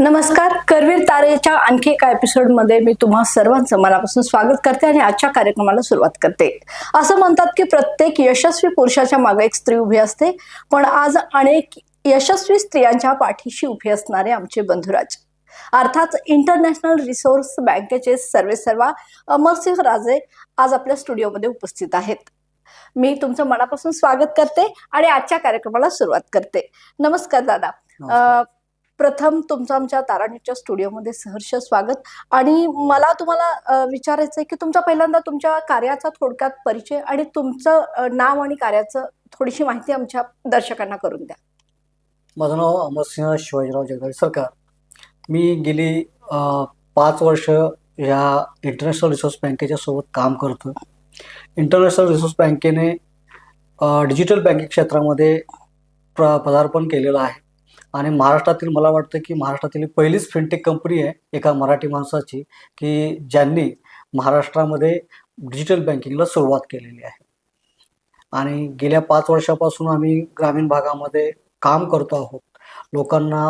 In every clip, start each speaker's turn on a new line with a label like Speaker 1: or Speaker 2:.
Speaker 1: नमस्कार करवीर तारेच्या आणखी एका एपिसोडमध्ये मी तुम्हा सर्वांचं मनापासून स्वागत करते आणि आजच्या कार्यक्रमाला सुरुवात करते. असं म्हणतात की प्रत्येक यशस्वी पुरुषाच्या मागे एक स्त्री उभी असते पण आज अनेक यशस्वी स्त्रियांच्या पाठीशी उभी असणारे आमचे बंधुराज. अर्थात इंटरनॅशनल रिसोर्स बँकेचे सर्वेसर्वा अमरसिंह राजे आज आपल्या स्टुडिओमध्ये उपस्थित आहेत. मी तुमचं मनापासून स्वागत करते आणि आजच्या कार्यक्रमाला सुरुवात करते. नमस्कार दादा. अ, प्रथम तुमचं आमच्या ताराणीच्या स्टुडिओमध्ये सहर्ष स्वागत. आणि मला तुम्हाला विचारायचं आहे की तुमचा पहिल्यांदा तुमच्या कार्याचा थोडक्यात परिचय आणि तुमचं नाव आणि कार्याचं थोडीशी माहिती आमच्या दर्शकांना करून द्या.
Speaker 2: माझं नाव अमरसिंह शिवाजीराव जगदाळे सरकार. मी गेली पाच वर्ष या इंटरनॅशनल रिसोर्स बँकेच्या सोबत काम करतो इंटरनॅशनल रिसोर्स बँकेने डिजिटल बँकिंग क्षेत्रामध्ये प्र पदार्पण केलेलं आहे. आणि महाराष्ट्रातील मला वाटतं की महाराष्ट्रातील पहिलीच फिनटेक कंपनी आहे एका मराठी माणसाची की ज्यांनी महाराष्ट्रामध्ये डिजिटल बँकिंगला सुरुवात केलेली आहे. आणि गेल्या पाच वर्षापासून आम्ही ग्रामीण भागामध्ये काम करतो आहोत. लोकांना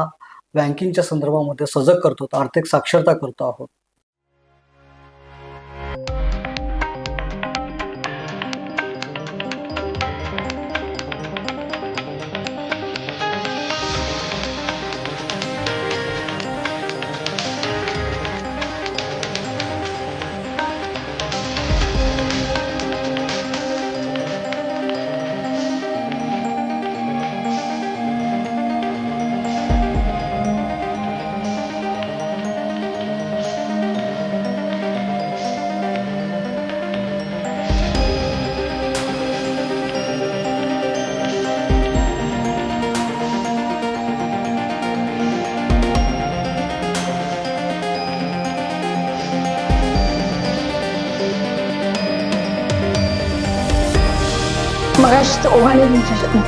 Speaker 2: बँकिंगच्या संदर्भामध्ये सजग करतो आर्थिक साक्षरता करतो आहोत.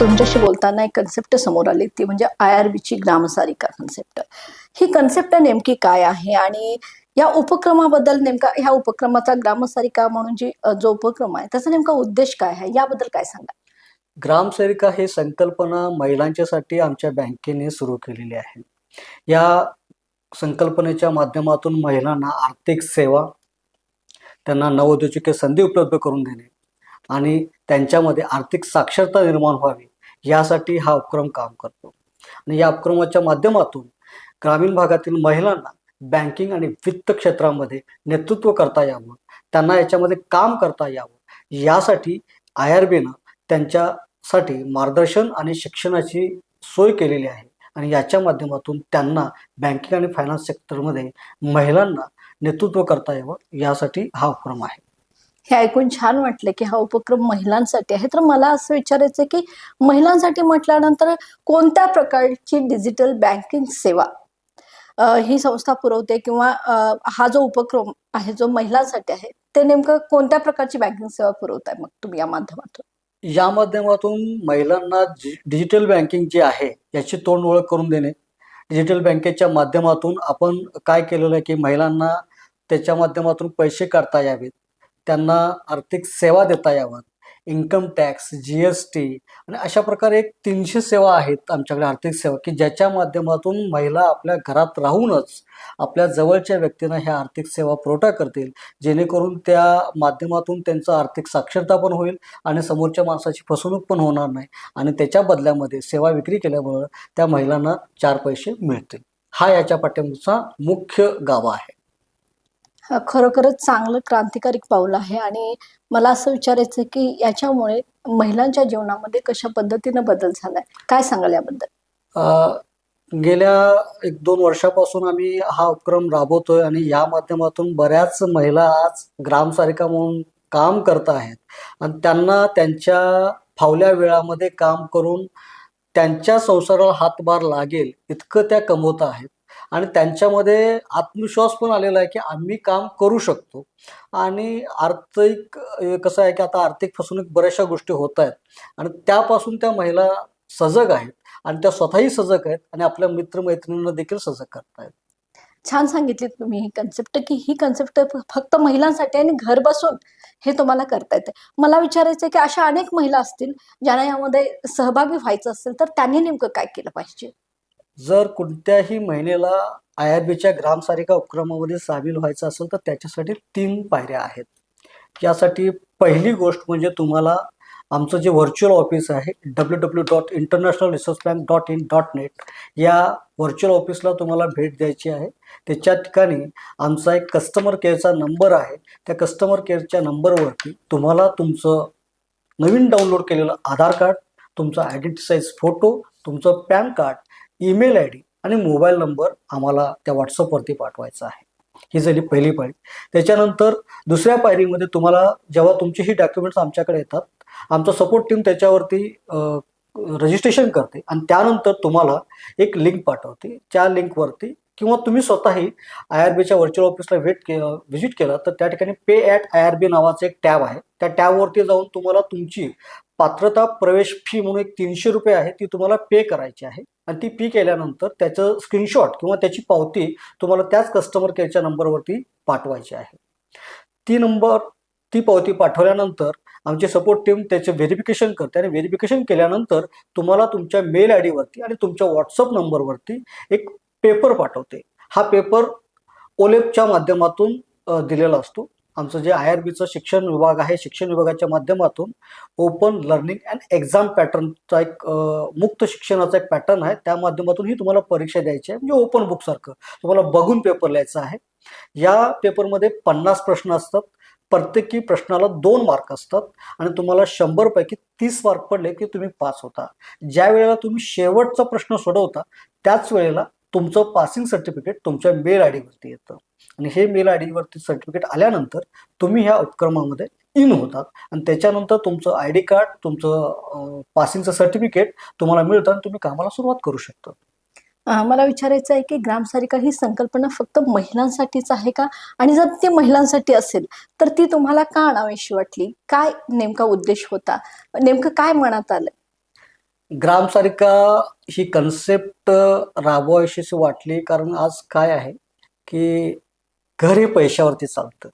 Speaker 1: तुमच्याशी बोलताना एक कन्सेप्ट समोर आली ती म्हणजे आय आर बीची ग्रामसारिका कन्सेप्ट ही कन्सेप्ट नेमकी काय आहे? आणि या उपक्रमाबद्दल नेमका ह्या उपक्रमाचा ग्रामसारिका म्हणून जी जो उपक्रम आहे त्याचा नेमका उद्देश काय आहे? याबद्दल काय सांगा
Speaker 2: ग्रामसेविका ही संकल्पना महिलांच्यासाठी आमच्या बँकेने सुरू केलेली आहे. या संकल्पनेच्या माध्यमातून महिलांना आर्थिक सेवा त्यांना नवोद्योजकीय संधी उपलब्ध करून देणे आणि त्यांच्यामध्ये आर्थिक साक्षरता निर्माण व्हावी यासाठी हा उपक्रम काम करतो. आणि या उपक्रमाच्या माध्यमातून ग्रामीण भागातील महिलांना बँकिंग आणि वित्त क्षेत्रामध्ये नेतृत्व करता यावं त्यांना याच्यामध्ये काम करता यावं यासाठी आय आर बीनं त्यांच्यासाठी मार्गदर्शन आणि शिक्षणाची सोय केलेली आहे. आणि याच्या माध्यमातून त्यांना बँकिंग आणि फायनान्स सेक्टरमध्ये महिलांना नेतृत्व करता यावं यासाठी हा उपक्रम आहे.
Speaker 1: हे ऐकून छान वाटलं की हा उपक्रम महिलांसाठी आहे. तर मला असं विचारायचं की महिलांसाठी म्हटल्यानंतर कोणत्या प्रकारची डिजिटल बँकिंग सेवा ही संस्था पुरवते किंवा हा जो उपक्रम आहे जो महिलांसाठी आहे ते नेमकं कोणत्या प्रकारची बँकिंग सेवा पुरवताय मग तुम्ही या माध्यमातून?
Speaker 2: या माध्यमातून महिलांना डिजिटल बँकिंग जी आहे याची तोंड ओळख करून देणे. डिजिटल बँकेच्या माध्यमातून आपण काय केलेलं आहे की महिलांना त्याच्या माध्यमातून पैसे काढता यावेत. त्यांना आर्थिक सेवा देता याव्यात. Income tax G S T आणि अशा प्रकारे एक तीनशे सेवा आहेत आमच्याकडे आर्थिक सेवा की ज्याच्या माध्यमातून महिला आपल्या घरात राहूनच आपल्या जवळच्या व्यक्तींना ह्या आर्थिक सेवा पुरवठा करतील. जेणेकरून त्या माध्यमातून त्यांचं आर्थिक साक्षरता पण होईल आणि समोरच्या माणसाची फसवणूक पण होणार नाही. आणि त्याच्या बदल्यामध्ये सेवा विक्री केल्यामुळं त्या महिलांना चार पैसे मिळतील. हा याच्या पाठिंबाचा मुख्य गावा आहे.
Speaker 1: खरोखरच चांगलं क्रांतिकारक पाऊल आहे आणि मला असं विचारायचं की याच्यामुळे महिलांच्या जीवनामध्ये कशा पद्धतीनं बदल झालाय? काय सांगाल याबद्दल?
Speaker 2: गेल्या एक दोन वर्षापासून आम्ही हा उपक्रम राबवतोय आणि या माध्यमातून बऱ्याच महिला आज ग्रामसारिका म्हणून काम करत आहेत. आणि त्यांना त्यांच्या फावल्या वेळामध्ये काम करून त्यांच्या संसाराला हातभार लागेल इतकं त्या कमवत आहेत. आणि त्यांच्यामध्ये आत्मविश्वास पण आलेला आहे की आम्ही काम करू शकतो. आणि आर्थिक कसं आहे की आता आर्थिक फसवणूक बऱ्याचशा गोष्टी होत आहेत. आणि त्यापासून त्या महिला सजग आहेत आणि त्या स्वतःही सजग आहेत आणि आपल्या मित्रमैत्रिणींना देखील सजग करतायत
Speaker 1: छान सांगितली तुम्ही ही कन्सेप्ट की ही कन्सेप्ट फक्त महिलांसाठी आणि घर बसून हे तुम्हाला करता येते. मला विचारायचं की अशा अनेक महिला असतील ज्यांना यामध्ये सहभागी व्हायचं असेल तर त्यांनी नेमकं काय केलं पाहिजे?
Speaker 2: जर कोणत्याही महिलेला आय आर बीच्या ग्रामसारिका उपक्रमामध्ये सामील व्हायचं असेल तर त्याच्यासाठी तीन पायऱ्या आहेत. यासाठी पहिली गोष्ट म्हणजे तुम्हाला आमचं जे व्हर्च्युअल ऑफिस आहे W W dot international research bank dot in dot net या व्हर्च्युअल ऑफिसला तुम्हाला भेट द्यायची आहे. त्याच्या ठिकाणी आमचा एक कस्टमर केअरचा नंबर आहे. त्या कस्टमर केअरच्या नंबरवरती तुम्हाला तुमचं नवीन डाउनलोड केलेलं आधार कार्ड तुमचा आयडेंटिसाईज फोटो तुमचं PAN card email I D आणि मोबाईल नंबर आम्हाला त्या व्हॉट्सअपवरती पाठवायचा आहे. ही झाली पहिली पायरी. त्याच्यानंतर दुसऱ्या पायरीमध्ये तुम्हाला जेव्हा तुमची ही डॉक्युमेंट्स आमच्याकडे येतात आमचा सपोर्ट टीम त्याच्यावरती रजिस्ट्रेशन करते आणि त्यानंतर तुम्हाला एक लिंक पाठवते. त्या लिंकवरती किंवा तुम्ही स्वतःही आय आर बीच्या व्हर्च्युअल ऑफिसला भेट के व्हिजिट केलं तर त्या ठिकाणी pay at I R B नावाचं एक टॅब आहे. त्या टॅबवरती जाऊन तुम्हाला तुमची पात्रता प्रवेश फी म्हणून एक तीनशे रुपये आहे ती तुम्हाला पे करायची आहे. आणि ती पी केल्यानंतर त्याचं स्क्रीनशॉट किंवा त्याची पावती तुम्हाला त्याच कस्टमर केअरच्या नंबरवरती पाठवायची आहे. ती नंबर ती पावती पाठवल्यानंतर आमची सपोर्ट टीम त्याचे व्हेरिफिकेशन करते आणि व्हेरिफिकेशन केल्यानंतर तुम्हाला तुमच्या मेल आय डीवरती आणि तुमच्या व्हॉट्सअप नंबरवरती एक पेपर पाठवते. हा पेपर ओलेपच्या माध्यमातून दिलेला असतो. आमचं जे आय आर बीचं शिक्षण विभाग आहे शिक्षण विभागाच्या माध्यमातून ओपन लर्निंग अँड एक्झाम पॅटर्नचा एक मुक्त शिक्षणाचा एक पॅटर्न आहे. त्या माध्यमातून ही तुम्हाला परीक्षा द्यायची आहे. म्हणजे ओपन बुकसारखं तुम्हाला बघून पेपर लिहायचा आहे. या पेपरमध्ये पन्नास प्रश्न असतात. प्रत्येकी प्रश्नाला दोन मार्क असतात. आणि तुम्हाला शंभरपैकी तीस मार्क पडले की तुम्ही पास होता. ज्या वेळेला तुम्ही शेवटचा प्रश्न सोडवता त्याच वेळेला तुमचं पासिंग सर्टिफिकेट तुमच्या मेल आय डीवरती येतं. आणि हे मेल आय डीवरती सर्टिफिकेट आल्यानंतर तुम्ही ह्या उपक्रमामध्ये इन होतात. आणि त्याच्यानंतर तुमचं आय डी कार्ड तुमचं पासिंगचं सर्टिफिकेट तुम्हाला मिळतं आणि तुम्ही कामाला सुरुवात करू शकता.
Speaker 1: मला विचारायचं आहे की ग्रामसारिका ही संकल्पना फक्त महिलांसाठीच आहे का? आणि जर ती महिलांसाठी असेल तर ती तुम्हाला का आणावीशी वाटली? काय नेमका उद्देश होता? नेमकं काय मनात आलं
Speaker 2: ग्रामसारिका ही कन्सेप्ट राबवायशीशी वाटली. कारण आज काय आहे की घर हे पैशावरती चालतं.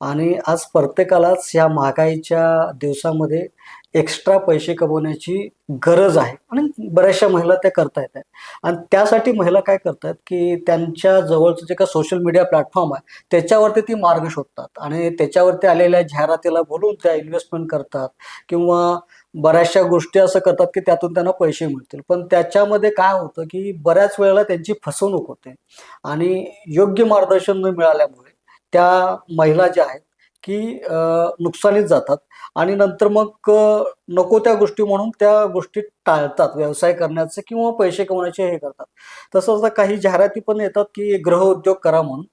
Speaker 2: आणि आज प्रत्येकालाच ह्या महागाईच्या दिवसामध्ये एक्स्ट्रा पैसे कमवण्याची गरज आहे. आणि बऱ्याचशा महिला त्या करता येतात. आणि त्यासाठी महिला काय करतात की त्यांच्या जवळचं जे का सोशल मीडिया प्लॅटफॉर्म आहे त्याच्यावरती ती मार्ग शोधतात. आणि त्याच्यावरती आलेल्या जाहिरातीला बोलून त्या इन्व्हेस्टमेंट करतात. किंवा बऱ्याचशा गोष्टी असं करतात की त्यातून त्यांना पैसे मिळतील. पण त्याच्यामध्ये काय होतं की बऱ्याच वेळेला त्यांची फसवणूक होते. आणि योग्य मार्गदर्शन न मिळाल्यामुळे त्या महिला ज्या आहेत की नुकसानीत जातात. आणि नंतर मग नको त्या गोष्टी म्हणून त्या गोष्टी टाळतात. व्यवसाय करण्याचे किंवा पैसे कमवण्याचे हे करतात. तसंच आता काही जाहिराती पण येतात की ग्रह उद्योग करा म्हणून.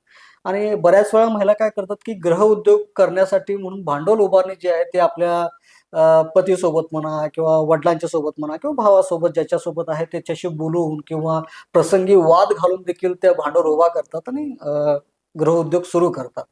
Speaker 2: आणि बऱ्याच वेळा महिला काय करतात की ग्रह उद्योग करण्यासाठी म्हणून भांडवल उभारणी जी आहे ते आपल्या पतीसोबत म्हणा किंवा वडिलांच्या सोबत म्हणा किंवा भावासोबत ज्याच्यासोबत आहे त्याच्याशी बोलून किंवा प्रसंगी वाद घालून देखील त्या भांडवल उभा करतात आणि गृहउद्योग सुरू करतात.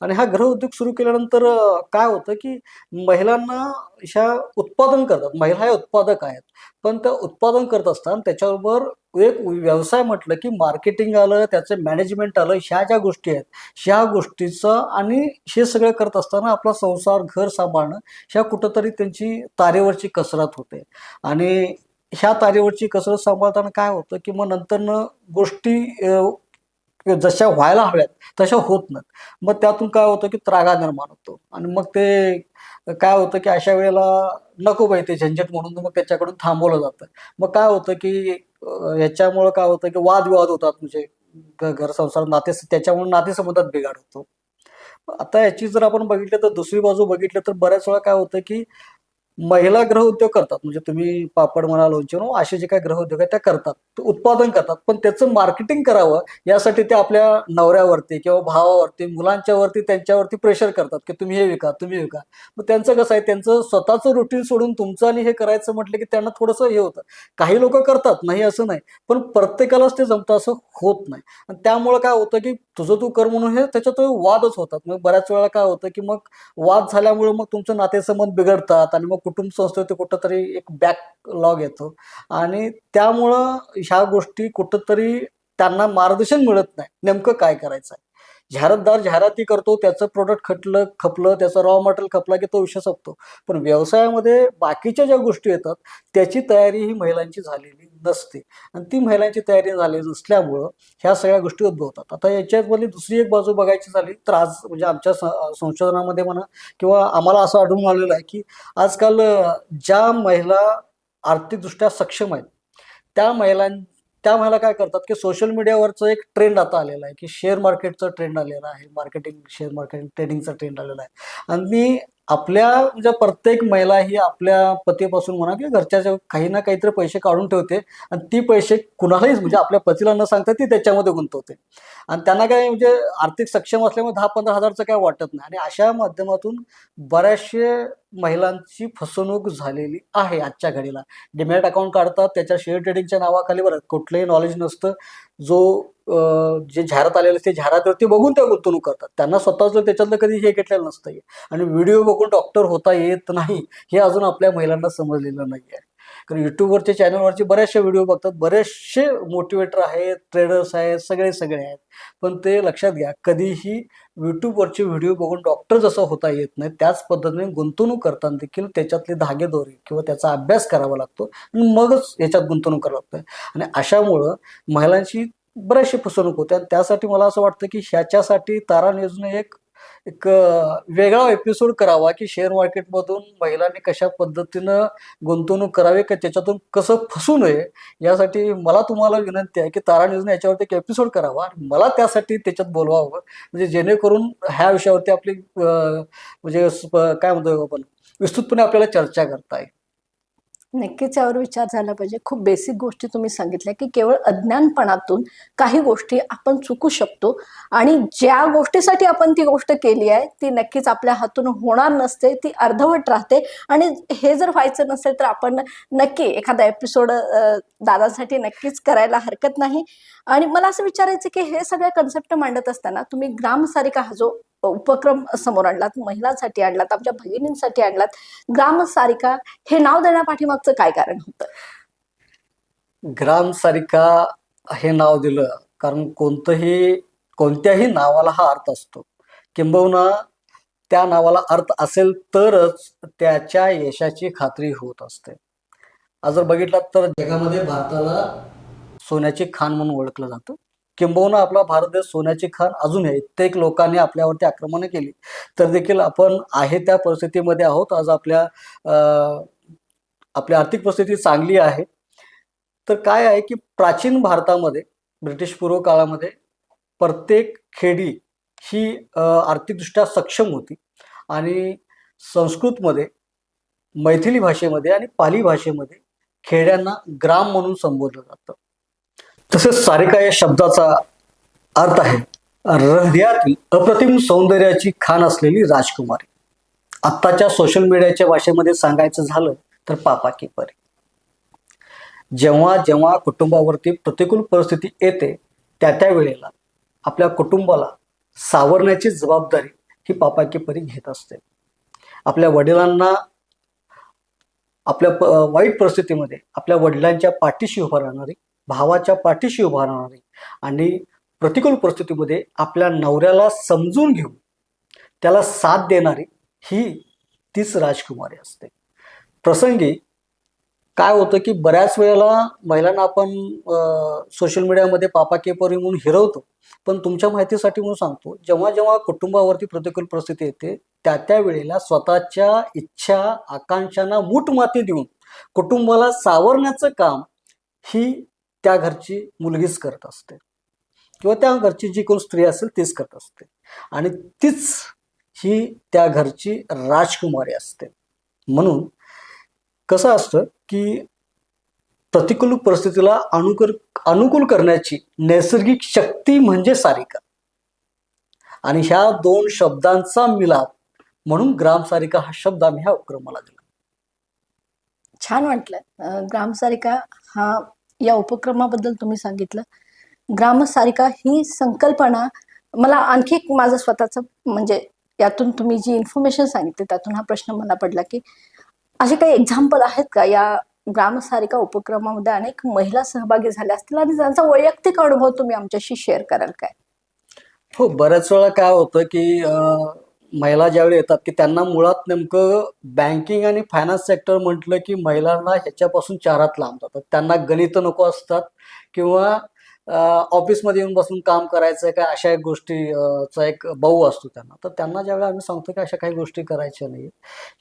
Speaker 2: आणि हा गृहउद्योग सुरू केल्यानंतर काय होतं की महिलांना ह्या उत्पादन करतात. महिला ह्या उत्पादक आहेत. पण त्या उत्पादन करत असताना त्याच्याबरोबर एक व्यवसाय म्हटलं की मार्केटिंग आलं त्याचं मॅनेजमेंट आलं ह्या ज्या गोष्टी आहेत ह्या गोष्टीचं आणि हे सगळं करत असताना आपला संसार घर सांभाळणं ह्या कुठंतरी त्यांची तारेवरची कसरत होते. आणि ह्या तारेवरची कसरत सांभाळताना काय होतं की मग नंतरनं गोष्टी जशा व्हायला हव्यात तशा होत नाहीत. मग त्यातून काय होतं की त्रागा निर्माण होतो. आणि मग ते काय होतं की अशा वेळेला नको बाई ते झंझट म्हणून मग त्याच्याकडून थांबवलं जातं. मग काय होतं की याच्यामुळं काय होतं की वादविवाद होतात म्हणजे घर संसार नाते त्याच्यामुळे नातेसंबंधात बिघाड होतो. आता याची जर आपण बघितलं तर दुसरी बाजू बघितलं तर बऱ्याच वेळा काय होतं की महिला ग्रह उद्योग करतात. म्हणजे तुम्ही पापड म्हणा लोणचे असे जे काही ग्रह उद्योग आहेत त्या करतात. उत्पादन करतात. पण त्याचं मार्केटिंग करावं यासाठी ते आपल्या नवऱ्यावरती किंवा भावावरती मुलांच्यावरती त्यांच्यावरती प्रेशर करतात की तुम्ही हे विका तुम्ही विका. मग त्यांचं कसं आहे त्यांचं स्वतःचं रुटीन सोडून तुमचं आणि हे करायचं म्हटलं की त्यांना थोडंसं हे होतं. काही लोक करतात नाही असं नाही. पण प्रत्येकालाच ते जमतं असं होत नाही. आणि त्यामुळं काय होतं की तुझं तू कर म्हणून हे त्याच्यात वादच होतात. मग बऱ्याच वेळा काय होतं की मग वाद झाल्यामुळे मग तुमचं नातेसंबंध बिघडतात आणि मग कुटुंब संस्थेत कुठंतरी एक बॅकलॉग येतो. आणि त्यामुळं ह्या गोष्टी कुठंतरी त्यांना मार्गदर्शन मिळत नाही. नेमकं काय करायचं आहे जाहिरातदार जाहिराती करतो त्याचं प्रोडक्ट खटलं खपलं त्याचं रॉ मटेरियल खपला की तो विषय संपतो. पण व्यवसायामध्ये बाकीच्या ज्या गोष्टी येतात त्याची तयारी ही महिलांची झालेली नसते. आणि ती महिलांची तयारी झाली नसल्यामुळं ह्या सगळ्या गोष्टी उद्भवतात. आता याच्यामध्ये दुसरी एक बाजू बघायची झाली तर आज म्हणजे आमच्या स- संशोधनामध्ये म्हणा किंवा आम्हाला असं आढळून आलेलं आहे की आजकाल ज्या महिला आर्थिकदृष्ट्या सक्षम आहेत त्या महिलां त्या महिला काय करतात की सोशल मीडियावरचं एक ट्रेंड आता आलेला आहे की शेअर मार्केटचं ट्रेंड आलेला आहे मार्केटिंग शेअर मार्केटिंग ट्रेडिंगचा ट्रेंड आलेला आहे. आणि आपल्या म्हणजे प्रत्येक महिला ही आपल्या पतीपासून म्हणा किंवा घरच्या काही ना काहीतरी पैसे काढून ठेवते आणि ती पैसे कुणालाही म्हणजे आपल्या पतीला न सांगता ती त्याच्यामध्ये गुंतवते. आणि त्यांना काय म्हणजे आर्थिक सक्षम असल्यामुळे दहा पंधरा हजारचं काय वाटत नाही. आणि अशा माध्यमातून बऱ्याचशे महिलांची फसवणूक झालेली आहे आजच्या घडीला. डिमॅट अकाउंट काढतात त्याच्या शेअर ट्रेडिंगच्या नावाखाली बरं कुठलंही नॉलेज नसतं. जो जे झारात आलेलं असते जाहिरातीवरती बघून त्या गुंतवणूक करतात. त्यांना स्वतःच त्याच्यातलं कधी हे घेतलेलं नसतं आणि व्हिडिओ बघून डॉक्टर होता येत नाही हे अजून आपल्या महिलांना समजलेलं नाही आहे कारण युट्यूबवरचे चॅनलवरचे बरेचसे व्हिडिओ बघतात. बरेचसे मोटिवेटर आहेत ट्रेडर्स आहेत सगळे सगळे आहेत. पण ते लक्षात घ्या कधीही युट्यूबवरचे व्हिडिओ बघून डॉक्टर जसं होता येत नाही त्याच पद्धतीने गुंतवणूक करताना देखील त्याच्यातले धागेदोरे किंवा त्याचा अभ्यास करावा लागतो आणि मगच याच्यात गुंतवणूक करावं लागतं आणि अशामुळं महिलांची बरेचशी फसवणूक होते आणि त्यासाठी मला असं वाटतं की ह्याच्यासाठी तारा न्यूजने एक एक वेगळा एपिसोड करावा की शेअर मार्केटमधून महिलांनी कशा पद्धतीनं गुंतवणूक करावी का त्याच्यातून कसं फसू नये यासाठी मला तुम्हाला विनंती आहे की तारा न्यूजने याच्यावरती एक एपिसोड करावा आणि मला त्यासाठी त्याच्यात बोलवावं. म्हणजे जेणेकरून ह्या विषयावरती आपली म्हणजे काय म्हणतो आपण? विस्तृतपणे आपल्याला चर्चा करता येईल.
Speaker 1: नक्कीच यावर विचार झाला पाहिजे. खूप बेसिक गोष्टी तुम्ही सांगितल्या की केवळ अज्ञानपणातून काही गोष्टी आपण चुकू शकतो आणि ज्या गोष्टीसाठी आपण ती गोष्ट केली आहे ती नक्कीच आपल्या हातून होणार नसते ती अर्धवट राहते. आणि हे जर व्हायचं नसेल तर आपण नक्की एखादा एपिसोड दादासाठी नक्कीच करायला हरकत नाही. आणि मला असं विचारायचं की हे सगळ्या कन्सेप्ट मांडत असताना तुम्ही ग्रामसारिका हा जो उपक्रम समोर आणलात महिलांसाठी आणलात आमच्या भगिनींसाठी आणलात. ग्रामसारिका हे नाव देण्यापाठीमागचं काय कारण होतं?
Speaker 2: ग्राम सारिका हे नाव दिलं कारण कोणतंही कोणत्याही नावाला हा अर्थ असतो. किंबहुना त्या नावाला अर्थ असेल तरच त्याच्या यशाची खात्री होत असते. आज जर बघितलं तर जगामध्ये भारताला सोन्याची खाण म्हणून ओळखलं जातं. किंबहुना आपला भारत देश सोन्याची खाण अजून आहे. इत्येक लोकांनी आपल्यावरती आक्रमणं केली. तर देखील आपण आहे त्या परिस्थितीमध्ये आहोत. आज आपल्या आपली आर्थिक परिस्थिती चांगली आहे. तर काय आहे की प्राचीन भारतामध्ये ब्रिटिश पूर्व काळामध्ये प्रत्येक खेडी ही आर्थिकदृष्ट्या सक्षम होती. आणि संस्कृतमध्ये मैथिली भाषेमध्ये आणि पाली भाषेमध्ये खेड्यांना ग्राम म्हणून संबोधलं जातं. तसेच सारिका या शब्दाचा अर्थ आहे हृदयातील अप्रतिम सौंदर्याची खाण असलेली राजकुमारी. आत्ताच्या सोशल मीडियाच्या भाषेमध्ये सांगायचं झालं तर पापा की परी. जेव्हा जेव्हा कुटुंबावरती प्रतिकूल परिस्थिती येते त्या त्या वेळेला आपल्या कुटुंबाला सावरण्याची जबाबदारी ही पापा की परी घेत असते. आपल्या वडिलांना आपल्या वाईट परिस्थितीमध्ये आपल्या वडिलांच्या पाठीशी उभा राहणारी भावाच्या पाठीशी उभा राहणारी आणि प्रतिकूल परिस्थितीमध्ये आपल्या नवऱ्याला समजून घेऊन त्याला साथ देणारी ही तीच राजकुमारी असते. प्रसंगी काय होतं की बऱ्याच वेळेला महिलांना आपण सोशल मीडियामध्ये पापा केपरी म्हणून हिरवतो. पण तुमच्या माहितीसाठी म्हणून सांगतो जेव्हा जेव्हा कुटुंबावरती प्रतिकूल परिस्थिती येते त्या त्या वेळेला स्वतःच्या इच्छा आकांक्षांना मूठमाती देऊन कुटुंबाला सावरण्याचं काम ही त्या घरची मुलगीच करत असते. किंवा त्या घरची जी कोण स्त्री असेल तीच करत असते. आणि तीच ही त्या घरची राजकुमारी असते. म्हणून कसं असतं की प्रतिकूल परिस्थितीला अनुकर अनुकूल करण्याची नैसर्गिक शक्ती म्हणजे सारिका. आणि ह्या दोन शब्दांचा मिलाप म्हणून ग्रामसारिका हा शब्द आम्ही ह्या उपक्रमाला दिला.
Speaker 1: छान वाटलं. ग्रामसारिका हा या उपक्रमाबद्दल तुम्ही सांगितलं. ग्रामसारिका ही संकल्पना मला आणखी एक माझं स्वतःचं म्हणजे यातून तुम्ही जी इन्फॉर्मेशन सांगितली त्यातून हा प्रश्न मला पडला की असे काही एक्झाम्पल आहेत का? या ग्रामसारिका उपक्रमामध्ये अनेक महिला सहभागी झाल्या असतील आणि त्यांचा वैयक्तिक अनुभव तुम्ही आमच्याशी शेअर कराल काय?
Speaker 2: हो बऱ्याच वेळा काय होतं की महिला ज्यावेळी येतात की त्यांना मुळात नेमकं बँकिंग आणि फायनान्स सेक्टर म्हटलं की महिलांना ह्याच्यापासून चारात लांब जातात त्यांना गणित नको असतात किंवा ऑफिसमध्ये येऊन बसून काम करायचं काय अशा एक गोष्टीचा एक भाऊ असतो त्यांना. तर त्यांना ज्यावेळी आम्ही सांगतो की अशा काही गोष्टी करायच्या नाही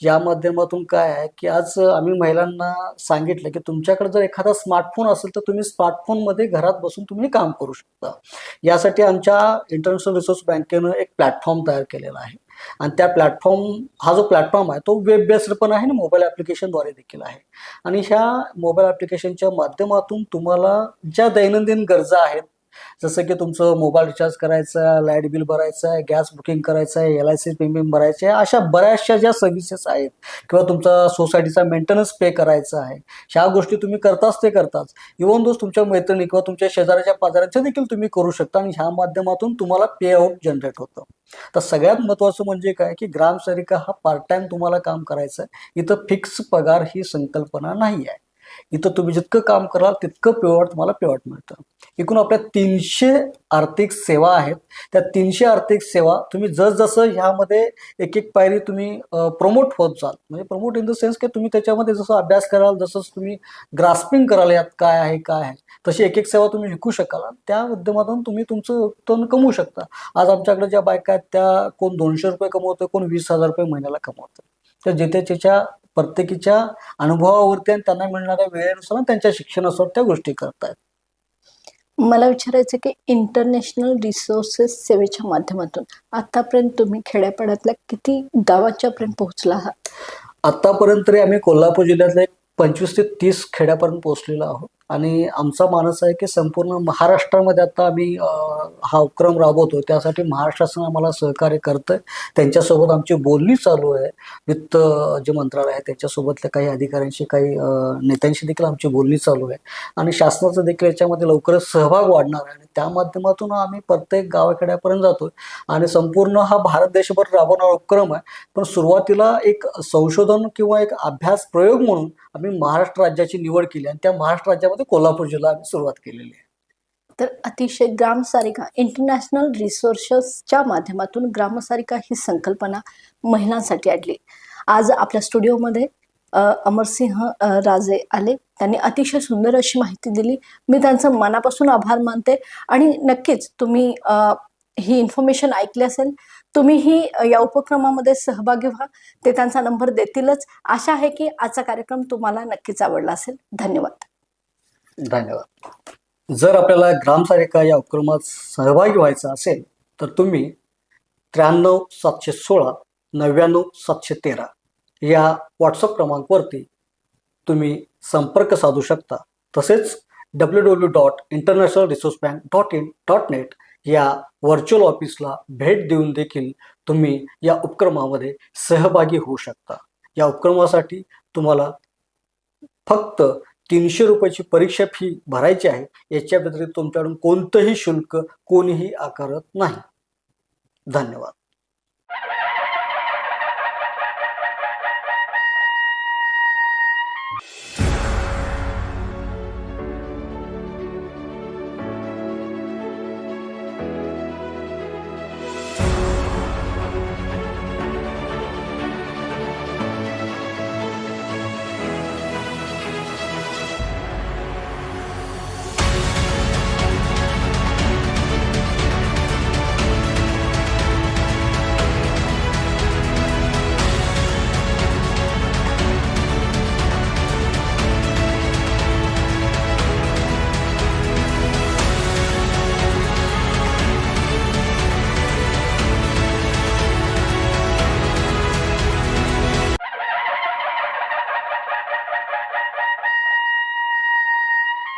Speaker 2: या माध्यमातून काय आहे की आज आम्ही महिलांना सांगितलं की तुमच्याकडे जर एखादा स्मार्टफोन असेल तर तुम्ही स्मार्टफोनमध्ये घरात बसून तुम्ही काम करू शकता. यासाठी आमच्या इंटरनॅशनल रिसोर्स बँकेनं एक प्लॅटफॉर्म तयार केलेला आहे. आणि त्या प्लॅटफॉर्म हा जो प्लॅटफॉर्म आहे तो वेब बेस्ड पण आहे आणि मोबाईल ॲप्लिकेशनद्वारे देखील आहे. आणि ह्या मोबाईल ॲप्लिकेशनच्या माध्यमातून तुम्हाला ज्या दैनंदिन गरजा आहेत जसं की तुमचं मोबाईल रिचार्ज करायचं लाइट बिल भरायचं आहे गॅस बुकिंग करायचं आहे एल आय सी प्रीमियम भरायचं आहे अशा बऱ्याचशा ज्या सर्व्हिसेस आहेत किंवा तुमचा सोसायटीचा मेंटेनन्स पे करायचा आहे ह्या गोष्टी तुम्ही करताच ते करताच इव्हन दोस्त तुमच्या मैत्रिणी किंवा तुमच्या शेजाऱ्याच्या पाजाऱ्यांच्या देखील तुम्ही करू शकता आणि ह्या माध्यमातून तुम्हाला पे आउट जनरेट होतं. तर सगळ्यात महत्त्वाचं म्हणजे काय की ग्रामसेविका हा पार्ट टाइम तुम्हाला काम करायचं आहे. इथं फिक्स पगार ही संकल्पना नाही आहे इथं तुम्ही जितकं काम कराल तितकं पेवट तुम्हाला पेवट मिळतं. एकूण आपल्या तीनशे आर्थिक सेवा आहेत. त्या तीनशे आर्थिक सेवा तुम्ही जसजसं ह्यामध्ये एक एक पायरी तुम्ही प्रमोट होत जाल. म्हणजे प्रमोट इन द सेन्स की तुम्ही त्याच्यामध्ये जसं अभ्यास कराल जसं तुम्ही ग्रास्पिंग कराल यात काय आहे काय आहे. तशी एक एक सेवा तुम्ही विकू शकाल त्या माध्यमातून तुम्ही तुमचं उत्पन्न कमवू शकता. आज आमच्याकडे ज्या बायका आहेत त्या कोण दोनशे रुपये कमवतोय कोण वीस हजार रुपये महिन्याला कमवतोय. तर जिथे त्याच्या प्रत्येकीच्या अनुभवावरती आणि त्यांना मिळणाऱ्या वेळेनुसार त्यांच्या शिक्षणानुसार त्या गोष्टी करतायत.
Speaker 1: मला विचारायचं की इंटरनॅशनल रिसोर्सेस सेवेच्या माध्यमातून आतापर्यंत तुम्ही खेड्यापाड्यातल्या किती गावाच्या पर्यंत पोहोचला आहात?
Speaker 2: आतापर्यंत तरी आम्ही कोल्हापूर जिल्ह्यातल्या एक पंचवीस ते तीस खेड्यापर्यंत पोहोचलेलो आहोत. आणि आमचा मानस आहे की संपूर्ण महाराष्ट्रामध्ये आता आम्ही हा उपक्रम राबवतो. त्यासाठी महाराष्ट्राचं आम्हाला सहकार्य करतंय. त्यांच्यासोबत आमची बोलणी चालू आहे. वित्त जे मंत्रालय आहे त्याच्यासोबतल्या काही अधिकाऱ्यांशी काही नेत्यांशी देखील आमची बोलणी चालू आहे. आणि शासनाचा देखील याच्यामध्ये लवकरच सहभाग वाढणार आहे. आणि त्या माध्यमातून आम्ही प्रत्येक गावाखेड्यापर्यंत आहे आणि संपूर्ण हा भारत देशभर राबवणारा उपक्रम आहे. पण सुरुवातीला एक संशोधन किंवा एक अभ्यास प्रयोग म्हणून आम्ही महाराष्ट्र राज्याची निवड केली. आणि त्या महाराष्ट्र राज्यामध्ये कोल्हापूर जिल्हा आम्ही सुरुवात केलेली आहे.
Speaker 1: तर अतिशय ग्रामसारिका इंटरनॅशनल रिसोर्सेसच्या माध्यमातून ग्रामसारिका ही संकल्पना महिलांसाठी आणली आज आपल्या स्टुडिओमध्ये अमरसिंह राजे आले. त्यांनी अतिशय सुंदर अशी माहिती दिली. मी त्यांचं मनापासून आभार मानते. आणि नक्कीच तुम्ही ही इन्फॉर्मेशन ऐकली असेल तुम्हीही या उपक्रमामध्ये सहभागी व्हा. ते त्यांचा नंबर देतीलच. आशा आहे की आजचा कार्यक्रम तुम्हाला नक्कीच आवडला असेल. धन्यवाद.
Speaker 2: धन्यवाद. जर आपल्याला ग्रामसारिका या उपक्रमात सहभागी व्हायचं असेल तर तुम्ही त्र्याण्णव सातशे सोळा नव्याण्णव सातशे तेरा या व्हॉट्सअप क्रमांकवरती तुम्ही संपर्क साधू शकता. तसेच W W dot international resource bank dot in dot net या व्हर्च्युअल ऑफिसला भेट देऊन देखील तुम्ही या उपक्रमामध्ये सहभागी होऊ शकता. या उपक्रमासाठी तुम्हाला फक्त तीनशे रुपयाची परीक्षा फी भरायची आहे याच्या व्यतिरिक्त तुमच्याकडून कोणतंही शुल्क कोणीही आकारत नाही. धन्यवाद.